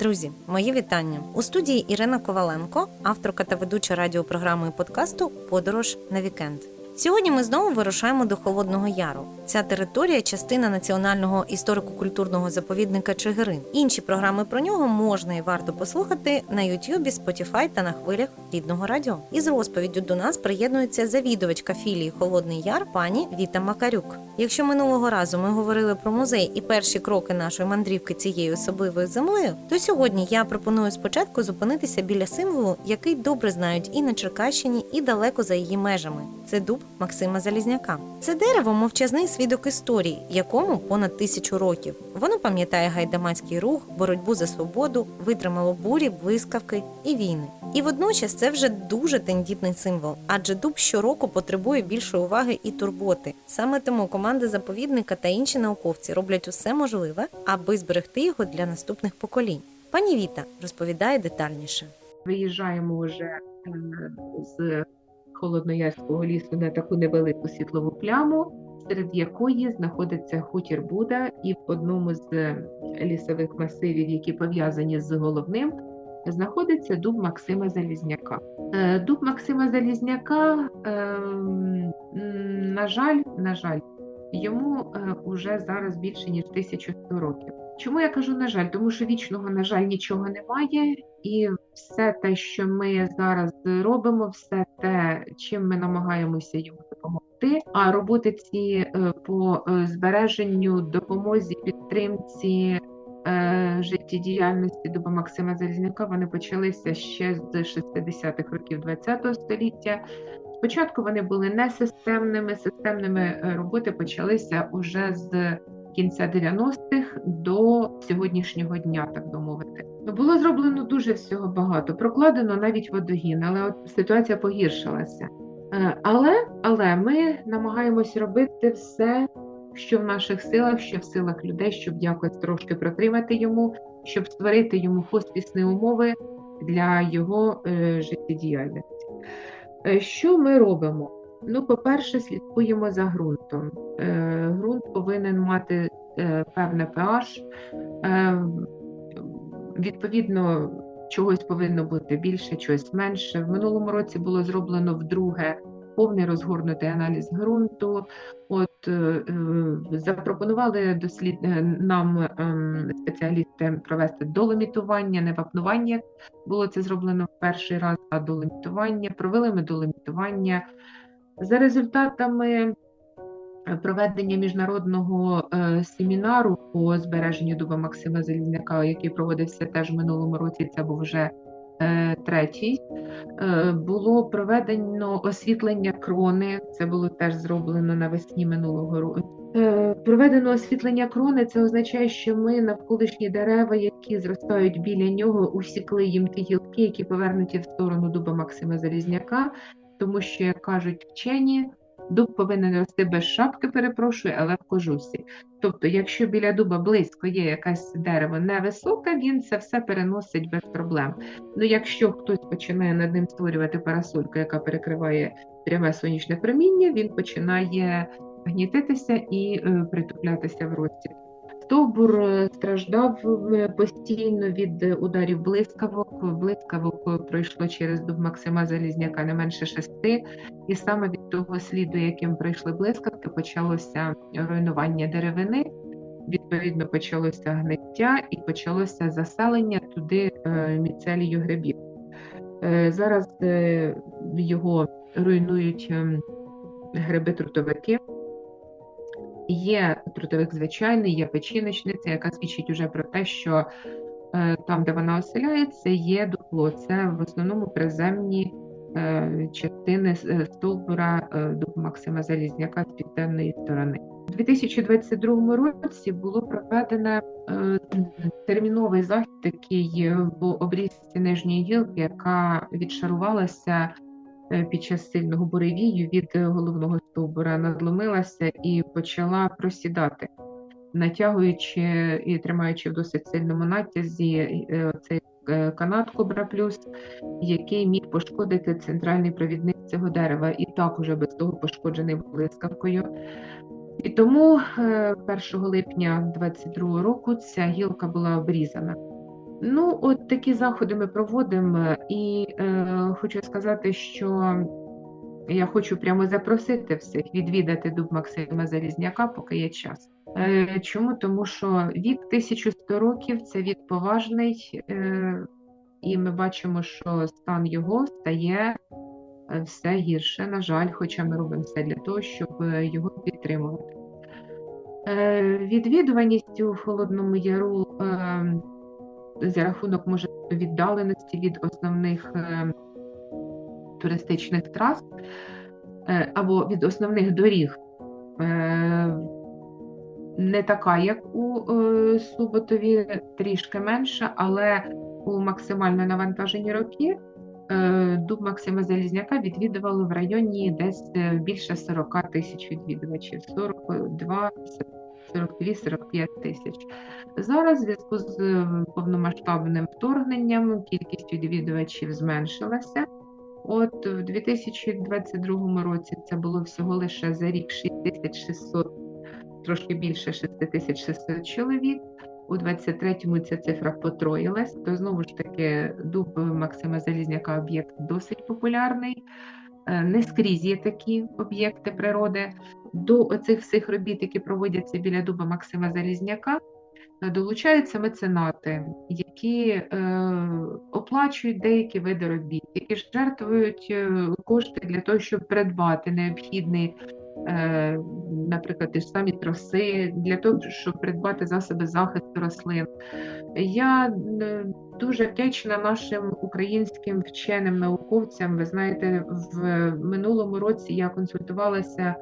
Друзі, мої вітання у студії Ірина Коваленко, авторка та ведуча радіопрограми і подкасту Подорож на вікенд. Сьогодні ми знову вирушаємо до Холодного Яру. Ця територія частина національного історико-культурного заповідника Чигирин. Інші програми про нього можна і варто послухати на Ютубі, Spotify та на хвилях рідного радіо. Із розповіддю до нас приєднується завідувачка філії Холодний Яр пані Віта Макарюк. Якщо минулого разу ми говорили про музей і перші кроки нашої мандрівки цією особливою землею, то сьогодні я пропоную спочатку зупинитися біля символу, який добре знають і на Черкащині, і далеко за її межами. Це дуб Максима Залізняка. Це дерево мовчазний свідок історії, якому понад тисячу років. Воно пам'ятає гайдамацький рух, боротьбу за свободу, витримало бурі, блискавки і війни. І водночас це вже дуже тендітний символ, адже дуб щороку потребує більшої уваги і турботи. Саме тому команди заповідника та інші науковці роблять усе можливе, аби зберегти його для наступних поколінь. Пані Віта розповідає детальніше. Виїжджаємо вже е, з холодноярського лісу на таку невелику світлову пляму, серед якої знаходиться хутір Буда, і в одному з е, лісових масивів, які пов'язані з головним, знаходиться дуб Максима Залізняка. Е, Дуб Максима Залізняка, ем, на жаль, на жаль, йому е, уже зараз більше ніж 1100 років. Чому я кажу на жаль? Тому що вічного, на жаль, нічого немає, і все те, що ми зараз робимо, все те, чим ми намагаємося йому допомогти. А роботи ці е, по е, збереженню, допомозі, підтримці е, життєдіяльності дуба Максима Залізняка вони почалися ще з 60-х років ХХ століття. Спочатку вони були несистемними, системними роботи почалися уже з кінця 90-х до сьогоднішнього дня, так би мовити. Було зроблено дуже всього багато, прокладено навіть водогін, але от ситуація погіршилася. Е, Але, але ми намагаємось робити все, що в наших силах, що в силах людей, щоб якось трошки протримати йому, щоб створити йому хоспісні умови для його е, життєдіяльності. Е, Що ми робимо? Ну, по-перше, слідкуємо за ґрунтом. Ґрунт повинен мати певне pH. Відповідно, чогось повинно бути більше, чогось менше. В минулому році було зроблено вдруге повний розгорнутий аналіз ґрунту. От е, е, запропонували дослід е, нам ем, спеціалісти провести доломітування, не вапнування. Було це зроблено в перший раз, а доломітування. Провели ми доломітування. За результатами е, проведення міжнародного е, семінару по збереженню дуба Максима Залізняка, який проводився теж в минулому році, це був вже е, третій. Е, було проведено освітлення крони, це було теж зроблено навесні минулого року. Е, Проведено освітлення крони, це означає, що ми навколишні дерева, які зростають біля нього, усікли їм ті гілки, які повернуті в сторону дуба Максима Залізняка, тому що, як кажуть вчені, дуб повинен рости без шапки, перепрошую, але в кожусі. Тобто, якщо біля дуба близько є якесь дерево невисоке, він це все переносить без проблем. Ну, якщо хтось починає над ним створювати парасольку, яка перекриває пряме сонячне проміння, він починає гнітитися і е, притуплятися в рості. Стовбур е, страждав е, постійно від е, ударів блискавок. Блискавок пройшло через дуб Максима Залізняка не менше шести, і саме від того сліду, яким пройшли блискавки, почалося руйнування деревини. Відповідно, почалося гниття і почалося заселення туди міцелію грибів. Зараз його руйнують ем, гриби-трутовики. Є трутовик звичайний, є печіночниця, яка свідчить уже про те, що е, там, де вона оселяється, є дупло. Це в основному приземні е, частини е, стовбура дуб Максима Залізняка з південної сторони. У 2022 році було проведено терміновий захід, такий в обрізці нижньої гілки, яка відшарувалася під час сильного буревію від е, головного стовбура, надломилася і почала просідати, натягуючи і тримаючи в досить сильному натязі е, цей е, канат Кобра Плюс, який міг пошкодити центральний провідник цього дерева, і так уже без того пошкоджений блискавкою. І тому е, 1 липня 2022 року ця гілка була обрізана. Ну, от такі заходи ми проводимо, і е, хочу сказати, що я хочу прямо запросити всіх відвідати дуб Максима Залізняка, поки є час. Е, чому? Тому що вік 1100 років це вік поважний, е, і ми бачимо, що стан його стає е, все гірше, на жаль, хоча ми робимо все для того, щоб його підтримувати. Е, Відвідуваність у Холодному Яру е, за рахунок може віддаленості від основних е, туристичних трас е, або від основних доріг. е, Не така, як у Суботові, трішки менша, але у максимально навантажені роки дуб Максима Залізняка відвідувало в районі десь більше 40 тисяч відвідувачів, 42, 42-45 тисяч. Зараз, в зв'язку з е, повномасштабним вторгненням, кількість відвідувачів зменшилася. От в 2022 році це було всього лише за рік 6600, трошки більше 6600 чоловік. У 23-му ця цифра потроїлась, то знову ж таки дуб Максима Залізняка об'єкт досить популярний. Е, Не скрізь є такі об'єкти природи. До оцих всіх робіт, які проводяться біля дуба Максима Залізняка, е, долучаються меценати, які е, оплачують деякі види робіт, які жертвують е, кошти для того, щоб придбати необхідний, наприклад, ті ж самі троси, для того, щоб придбати засоби захисту рослин. Я е, дуже вдячна нашим українським вченим науковцям. Ви знаєте, в минулому році я консультувалася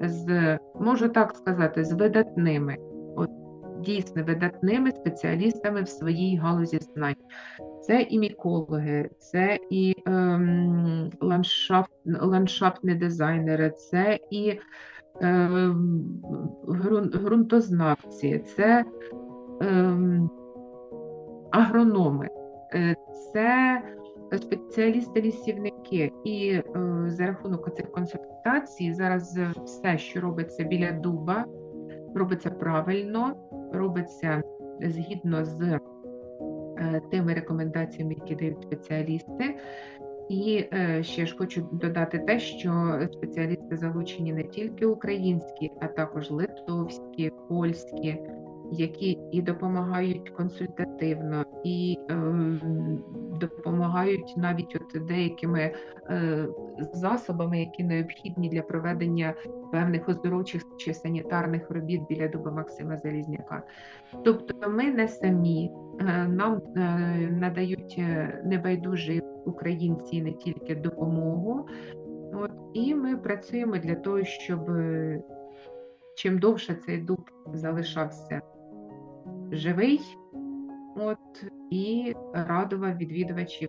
з, можу так сказати, з видатними, дійсно видатними спеціалістами в своїй галузі знань. Це і мікологи, це і ем, ландшафт, ландшафтні дизайнери, це і ем, ґрунтознавці, це ем, агрономи, е, це спеціалісти-лісівники. І е, за рахунок цих консультацій зараз все, що робиться біля дуба, робиться правильно, робиться згідно з е, тими рекомендаціями, які дають спеціалісти. І е, ще ж хочу додати те, що спеціалісти залучені не тільки українські, а також литовські, польські, які і допомагають консультативно, і е, допомагають навіть от деякими е, засобами, які необхідні для проведення певних оздоровчих чи санітарних робіт біля дуба Максима Залізняка. Тобто ми не самі, е, нам е, надають небайдужі українці не тільки допомогу. От, і ми працюємо для того, щоб чим довше цей дуб залишався живий, от, і радував відвідувачів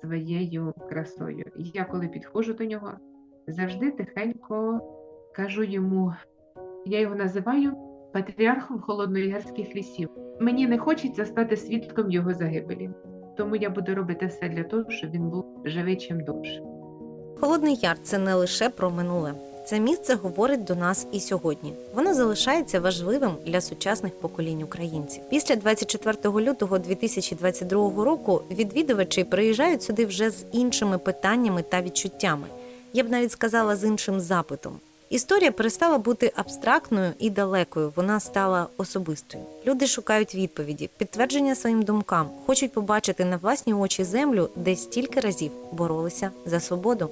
своєю красою. Я, коли підходжу до нього, завжди тихенько кажу йому, я його називаю патріархом холодноярських лісів. Мені не хочеться стати свідком його загибелі, тому я буду робити все для того, щоб він був живий чим довше. Холодний Яр це не лише про минуле. Це місце говорить до нас і сьогодні. Воно залишається важливим для сучасних поколінь українців. Після 24 лютого 2022 року відвідувачі приїжджають сюди вже з іншими питаннями та відчуттями. Я б навіть сказала з іншим запитом. Історія перестала бути абстрактною і далекою. Вона стала особистою. Люди шукають відповіді, підтвердження своїм думкам, хочуть побачити на власні очі землю, де стільки разів боролися за свободу.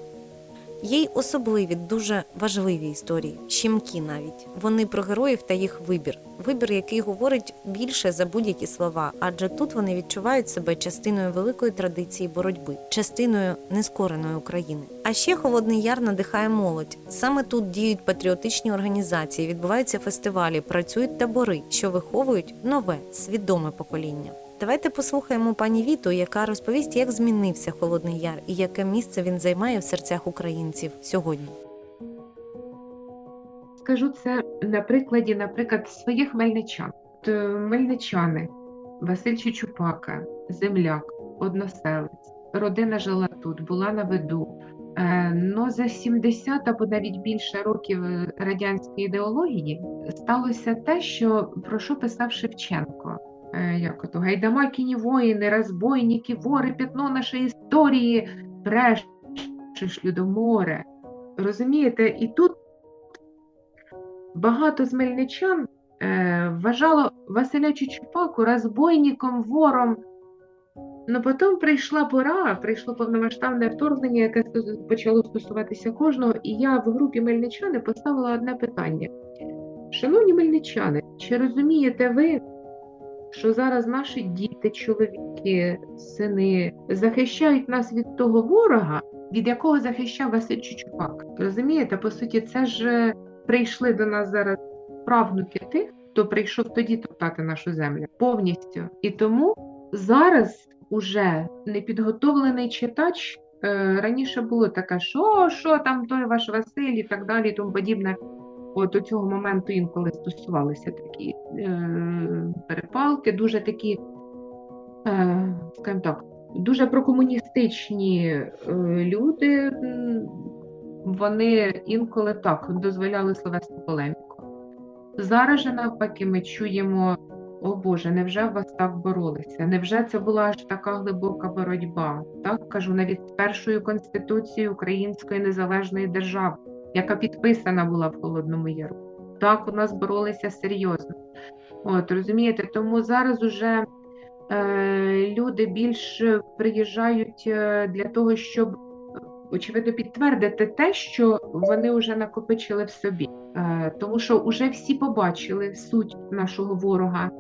Є й особливі, дуже важливі історії, щемкі навіть. Вони про героїв та їх вибір. Вибір, який говорить більше за будь-які слова, адже тут вони відчувають себе частиною великої традиції боротьби, частиною нескореної України. А ще Холодний Яр надихає молодь. Саме тут діють патріотичні організації, відбуваються фестивалі, працюють табори, що виховують нове свідоме покоління. Давайте послухаємо пані Віту, яка розповість, як змінився Холодний Яр і яке місце він займає в серцях українців сьогодні. Скажу це на прикладі, наприклад, своїх мельничан. Е, Мельничани, Василь Чучупака, земляк, односелець, родина жила тут, була на виду. Е, Но за 70 або навіть більше років е, радянської ідеології сталося те, що про що писав Шевченко. Е, як ото, гайдамакіні воїни, розбойники, вори, пятно нашої історії, брешеш, Людоморе. Розумієте, і тут багато з мельничан е, вважало Василя Чучупаку розбойником, вором. Ну потім прийшла пора, прийшло повномасштабне вторгнення, яке почало стосуватися кожного, і я в групі мельничани поставила одне питання. Шановні мельничани, чи розумієте ви, що зараз наші діти, чоловіки, сини захищають нас від того ворога, від якого захищав Василь Чучупак? Розумієте, по суті, це ж е, прийшли до нас зараз правнуки тих, хто прийшов тоді топтати нашу землю повністю. І тому зараз уже непідготовлений читач. е, Раніше було таке, що, що там той ваш Василь і так далі, і тому подібне. От до цього моменту інколи стосувалися такі е, перепалки, дуже такі, е, скажімо так, дуже прокомуністичні е, люди, вони інколи так дозволяли словесну полеміку. Зараз же навпаки ми чуємо, о Боже, невже вас так боролися? Невже це була аж така глибока боротьба? Так кажу, навіть з першою конституцією Української незалежної держави, яка підписана була в Холодному Яру. Так, у нас боролися серйозно. От розумієте, тому зараз уже е, люди більше приїжджають е, для того, щоб очевидно підтвердити те, що вони вже накопичили в собі. Е, тому що вже всі побачили суть нашого ворога.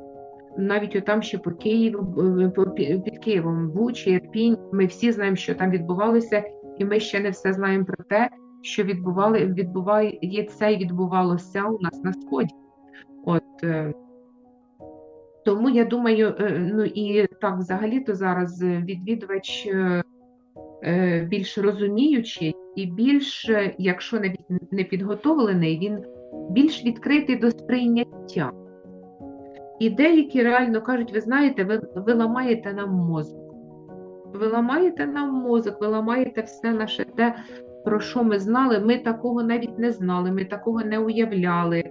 Навіть отам ще по Києву, е, під Києвом, Бучі, Ірпінь, ми всі знаємо, що там відбувалося, і ми ще не все знаємо про те, що відбували, відбувається і відбувалося у нас на сході. От е, тому я думаю, е, ну і так, взагалі-то зараз відвідувач е, більш розуміючий і більш, якщо не підготовлений, він більш відкритий до сприйняття. І деякі реально кажуть, ви знаєте, ви, ви ламаєте нам мозок. Ви ламаєте нам мозок, ви ламаєте все наше те, про що ми знали. Ми такого навіть не знали, ми такого не уявляли.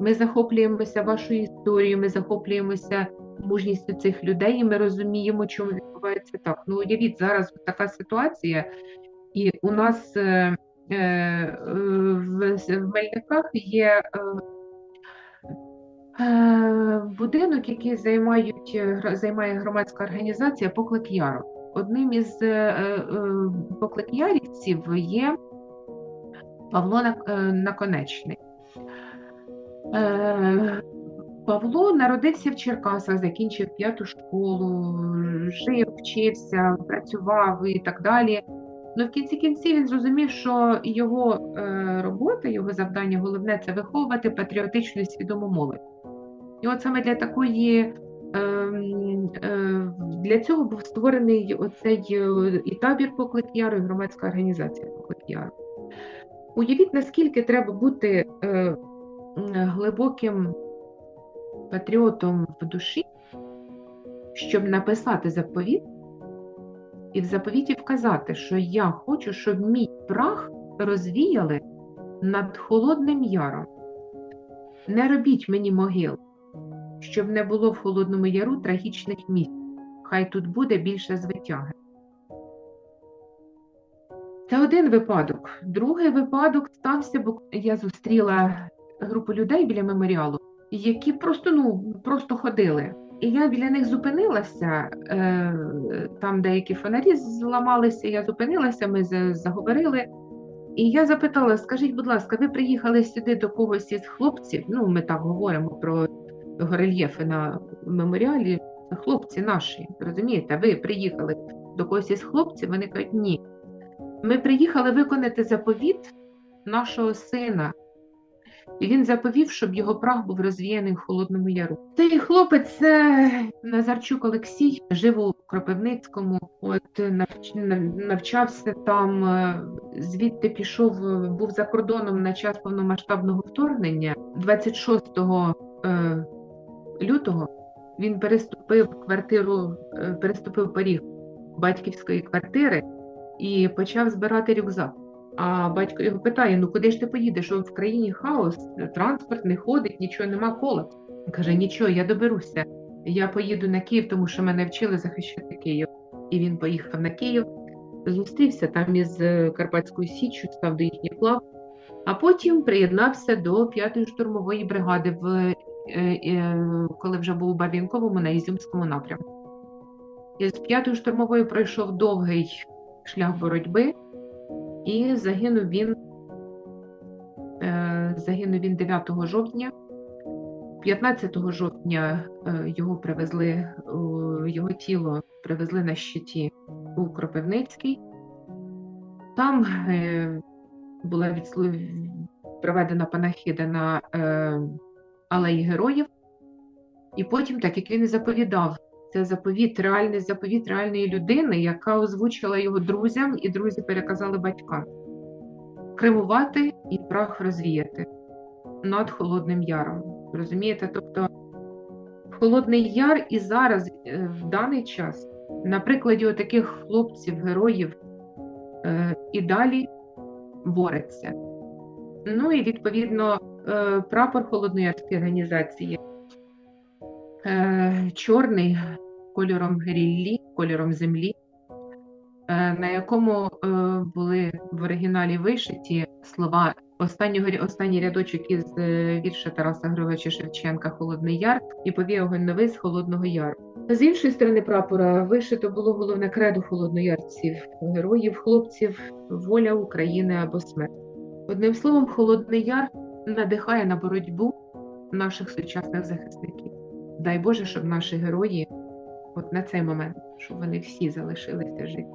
Ми захоплюємося вашою історією, ми захоплюємося мужністю цих людей, і ми розуміємо, чому відбувається так. Ну, уявіть, зараз така ситуація, і у нас е, е, в, Мельниках є е, е, будинок, який займають, займає громадська організація Поклик Яру. Одним із е, е, покликярівців є Павло Нак- е, Наконечний. Е, Павло народився в Черкасах, закінчив п'яту школу, жив, вчився, працював і так далі. Ну, в кінці кінців він зрозумів, що його е, робота, його завдання головне це виховувати патріотичну і свідому молодь. І от саме для такої, е, для цього був створений оцей е, і табір Поклик Яру, і громадська організація Поклик Яру. Уявіть, наскільки треба бути е, глибоким патріотом в душі, щоб написати заповіт, і в заповіті вказати, що я хочу, щоб мій прах розвіяли над Холодним Яром. Не робіть мені могил, щоб не було в Холодному Яру трагічних місць. Хай тут буде більше звитяги. Це один випадок. Другий випадок стався, бо я зустріла групу людей біля меморіалу, які просто ну просто ходили. І я біля них зупинилася. Е, там деякі фонарі зламалися. Я зупинилася, ми заговорили. І я запитала: скажіть, будь ласка, ви приїхали сюди до когось із хлопців? Ну, ми так говоримо про горельєфи на меморіалі. Хлопці наші, розумієте? Ви приїхали до когось із хлопців? Вони кажуть, ні. Ми приїхали виконати заповіт нашого сина. І він заповів, щоб його прах був розвіяний в Холодному Яру. Цей хлопець це Назарчук Олексій, жив у Кропивницькому, от навч- навчався там, е, звідти пішов, е, був за кордоном на час повномасштабного вторгнення. 26 е, лютого він переступив квартиру, е, переступив поріг батьківської квартири і почав збирати рюкзак. А батько його питає: ну куди ж ти поїдеш? В країні хаос, транспорт не ходить, нічого нема кола. Він каже, нічого, я доберуся. я поїду на Київ, тому що мене вчили захищати Київ. І він поїхав на Київ, зустрівся там із е, Карпатською Січчю, став до їхніх лав, а потім приєднався до 5-ї штурмової бригади, в, коли вже був у Бабінковому на Ізюмському напрямку. З 5-ї штурмової пройшов довгий шлях боротьби, і загинув він, е, загинув він 9 жовтня. 15 жовтня е, його привезли, е, його тіло привезли на щиті у Кропивницький. Там е, була відслу- проведена панахида на е, алеї героїв, і потім, так як він і заповідав, це заповіт, реальний заповіт реальної людини, яка озвучила його друзям, і друзі переказали батькам. Кремувати і прах розвіяти над Холодним Яром. Розумієте? Тобто Холодний Яр і зараз, е, в даний час, на прикладі таких хлопців, героїв, е, і далі бореться. Ну і відповідно прапор Холодноярської організації е, чорний кольором ріллі, кольором землі, е, на якому е, були в оригіналі вишиті слова останнього останній рядочок із е, вірша Тараса Григоровича Шевченка Холодний Яр і повіє огонь новий з Холодного Яру. З іншої сторони прапора вишито було головне кредо холодноярців, героїв, хлопців, воля України або смерть. Одним словом, Холодний Яр надихає на боротьбу наших сучасних захисників. Дай Боже, щоб наші герої, от на цей момент, щоб вони всі залишилися живі.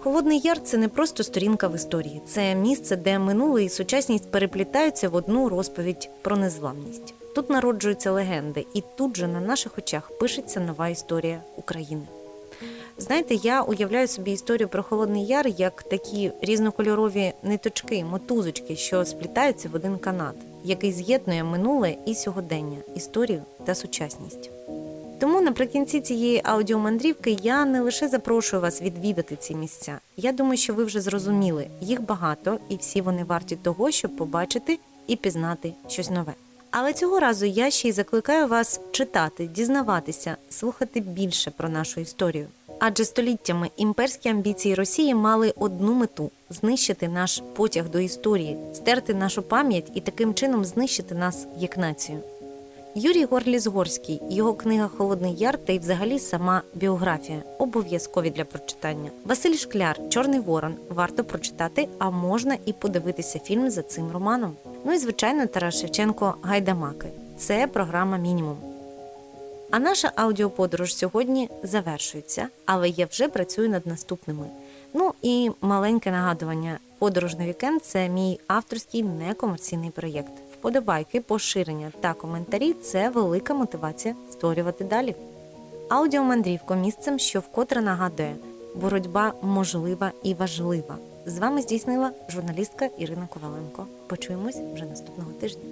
Холодний Яр це не просто сторінка в історії, це місце, де минуле і сучасність переплітаються в одну розповідь про незламність. Тут народжуються легенди, і тут же на наших очах пишеться нова історія України. Знаєте, я уявляю собі історію про Холодний Яр як такі різнокольорові ниточки, мотузочки, що сплітаються в один канат, який з'єднує минуле і сьогодення, історію та сучасність. Тому наприкінці цієї аудіомандрівки я не лише запрошую вас відвідати ці місця. Я думаю, що ви вже зрозуміли, їх багато, і всі вони варті того, щоб побачити і пізнати щось нове. Але цього разу я ще й закликаю вас читати, дізнаватися, слухати більше про нашу історію. Адже століттями імперські амбіції Росії мали одну мету знищити наш потяг до історії, стерти нашу пам'ять і таким чином знищити нас як націю. Юрій Горліс-Горський, його книга Холодний Яр та й взагалі сама біографія обов'язкові для прочитання. Василь Шкляр, Чорний Ворон варто прочитати, а можна і подивитися фільм за цим романом. Ну і звичайно, Тарас Шевченко Гайдамаки. Це програма мінімум. А наша аудіоподорож сьогодні завершується, але я вже працюю над наступними. Ну і маленьке нагадування: подорож на вікенд це мій авторський некомерційний проєкт. Вподобайки, поширення та коментарі це велика мотивація створювати далі. Аудіомандрівко місцем, що вкотре нагадує, боротьба можлива і важлива. З вами здійснила журналістка Ірина Коваленко. Почуємось вже наступного тижня.